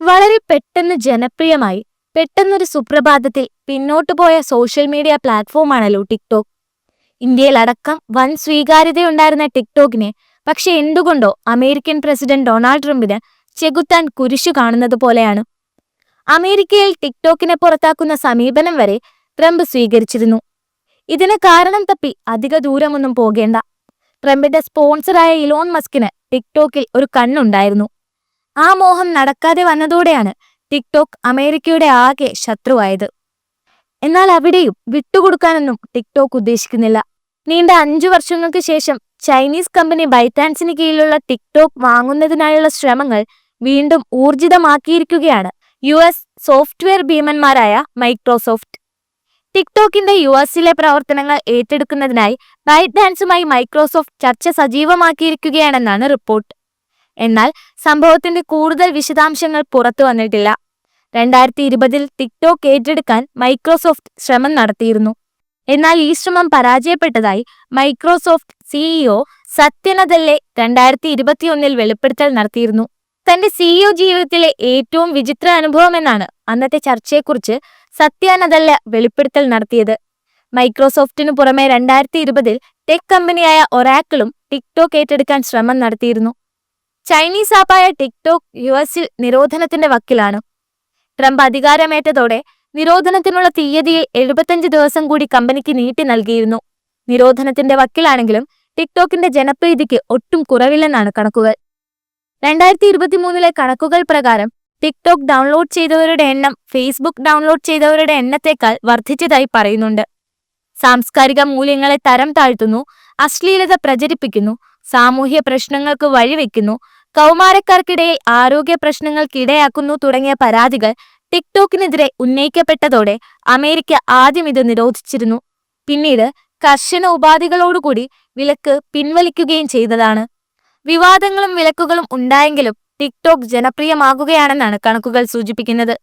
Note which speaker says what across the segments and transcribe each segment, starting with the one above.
Speaker 1: വളരെ പെട്ടെന്ന് ജനപ്രിയമായി. പെട്ടെന്നൊരു സുപ്രഭാതത്തിൽ പിന്നോട്ടു പോയ സോഷ്യൽ മീഡിയ പ്ലാറ്റ്ഫോമാണല്ലോ ടിക്ടോക്ക്. ഇന്ത്യയിലടക്കം വൻ സ്വീകാര്യതയുണ്ടായിരുന്ന ടിക്ടോക്കിനെ പക്ഷെ എന്തുകൊണ്ടോ അമേരിക്കൻ പ്രസിഡന്റ് ഡൊണാൾഡ് ട്രംപിന് ചെകുത്താൻ കുരിശു കാണുന്നത് പോലെയാണ്. അമേരിക്കയിൽ ടിക്ടോക്കിനെ പുറത്താക്കുന്ന സമീപനം വരെ ട്രംപ് സ്വീകരിച്ചിരുന്നു. ഇതിന് കാരണം തപ്പി അധിക ദൂരമൊന്നും പോകേണ്ട. ട്രംപിന്റെ സ്പോൺസറായ ഇലോൺ മസ്കിന് ടിക്ടോക്കിൽ ഒരു കണ്ണുണ്ടായിരുന്നു. ആ മോഹം നടക്കാതെ വന്നതോടെയാണ് ടിക്ടോക്ക് അമേരിക്കയുടെ ആകെ ശത്രുവായത്. എന്നാൽ അവിടെയും വിട്ടുകൊടുക്കാനൊന്നും ടിക്ടോക്ക് ഉദ്ദേശിക്കുന്നില്ല. നീണ്ട അഞ്ചു വർഷങ്ങൾക്ക് ശേഷം ചൈനീസ് കമ്പനി ബൈറ്റാൻസിന് കീഴിലുള്ള ടിക്ടോക്ക് വാങ്ങുന്നതിനായുള്ള ശ്രമങ്ങൾ വീണ്ടും ഊർജിതമാക്കിയിരിക്കുകയാണ് യു എസ് സോഫ്റ്റ്വെയർ ഭീമന്മാരായ മൈക്രോസോഫ്റ്റ്. ടിക്ടോക്കിന്റെ യു എസിലെ പ്രവർത്തനങ്ങൾ ഏറ്റെടുക്കുന്നതിനായി ബൈറ്റ് ഡാൻസുമായി മൈക്രോസോഫ്റ്റ് ചർച്ച സജീവമാക്കിയിരിക്കുകയാണെന്നാണ് റിപ്പോർട്ട്. എന്നാൽ സംഭവത്തിന്റെ കൂടുതൽ വിശദാംശങ്ങൾ പുറത്തു വന്നിട്ടില്ല. രണ്ടായിരത്തി ഇരുപതിൽ ടിക്ടോക്ക് ഏറ്റെടുക്കാൻ മൈക്രോസോഫ്റ്റ് ശ്രമം നടത്തിയിരുന്നു. എന്നാൽ ഈ ശ്രമം പരാജയപ്പെട്ടതായി മൈക്രോസോഫ്റ്റ് സിഇഒ സത്യനദല്ലെ രണ്ടായിരത്തി ഇരുപത്തിയൊന്നിൽ വെളിപ്പെടുത്തൽ നടത്തിയിരുന്നു. തന്റെ സിഇഒ ജീവിതത്തിലെ ഏറ്റവും വിചിത്ര അനുഭവമെന്നാണ് അന്നത്തെ ചർച്ചയെക്കുറിച്ച് സത്യാനദല്ല വെളിപ്പെടുത്തൽ നടത്തിയത്. മൈക്രോസോഫ്റ്റിനു പുറമെ രണ്ടായിരത്തി ഇരുപതിൽ ടെക് കമ്പനിയായ ഒറാക്കിളും ടിക്ടോക്ക് ഏറ്റെടുക്കാൻ ശ്രമം നടത്തിയിരുന്നു. ചൈനീസ് ആപ്പായ ടിക്ടോക്ക് യു എസിൽ നിരോധനത്തിന്റെ വക്കിലാണ്. ട്രംപ് അധികാരമേറ്റതോടെ നിരോധനത്തിനുള്ള തീയതിയിൽ എഴുപത്തഞ്ച് ദിവസം കൂടി കമ്പനിക്ക് നീട്ടി നൽകിയിരുന്നു. നിരോധനത്തിന്റെ വക്കിലാണെങ്കിലും ടിക്ടോക്കിന്റെ ജനപ്രീതിക്ക് ഒട്ടും കുറവില്ലെന്നാണ് കണക്കുകൾ. രണ്ടായിരത്തി ഇരുപത്തിമൂന്നിലെ കണക്കുകൾ പ്രകാരം ടിക്ടോക്ക് ഡൗൺലോഡ് ചെയ്തവരുടെ എണ്ണം ഫേസ്ബുക്ക് ഡൗൺലോഡ് ചെയ്തവരുടെ എണ്ണത്തേക്കാൾ വർദ്ധിച്ചതായി പറയുന്നുണ്ട്. സാംസ്കാരിക മൂല്യങ്ങളെ തരം താഴ്ത്തുന്നു അശ്ലീലത പ്രചരിപ്പിക്കുന്നു സാമൂഹ്യ പ്രശ്നങ്ങൾക്ക് വഴിവെക്കുന്നു കൗമാരക്കാർക്കിടയിൽ ആരോഗ്യ പ്രശ്നങ്ങൾക്കിടയാക്കുന്നു തുടങ്ങിയ പരാതികൾ ടിക്ടോക്കിനെതിരെ ഉന്നയിക്കപ്പെട്ടതോടെ അമേരിക്ക ആദ്യം ഇത് നിരോധിച്ചിരുന്നു. പിന്നീട് കർശന ഉപാധികളോടുകൂടി വിലക്ക് പിൻവലിക്കുകയും ചെയ്തതാണ്. വിവാദങ്ങളും വിലക്കുകളും ഉണ്ടായെങ്കിലും ടിക്ടോക്ക് ജനപ്രിയമാകുകയാണെന്നാണ് കണക്കുകൾ സൂചിപ്പിക്കുന്നത്.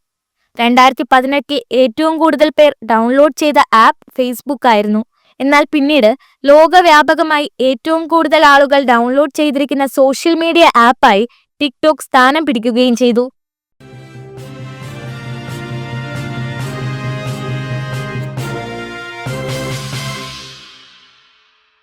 Speaker 1: രണ്ടായിരത്തി പതിനെട്ടിൽ ഏറ്റവും കൂടുതൽ പേർ ഡൗൺലോഡ് ചെയ്ത ആപ്പ് ഫേസ്ബുക്ക് ആയിരുന്നു എന്നാൽ പിന്നീട് ലോകവ്യാപകമായി ഏറ്റവും കൂടുതൽ ആളുകൾ ഡൗൺലോഡ് ചെയ്തിരിക്കുന്ന സോഷ്യൽ മീഡിയ ആപ്പായി ടിക്ടോക്ക് സ്ഥാനം പിടിക്കുകയും ചെയ്തു.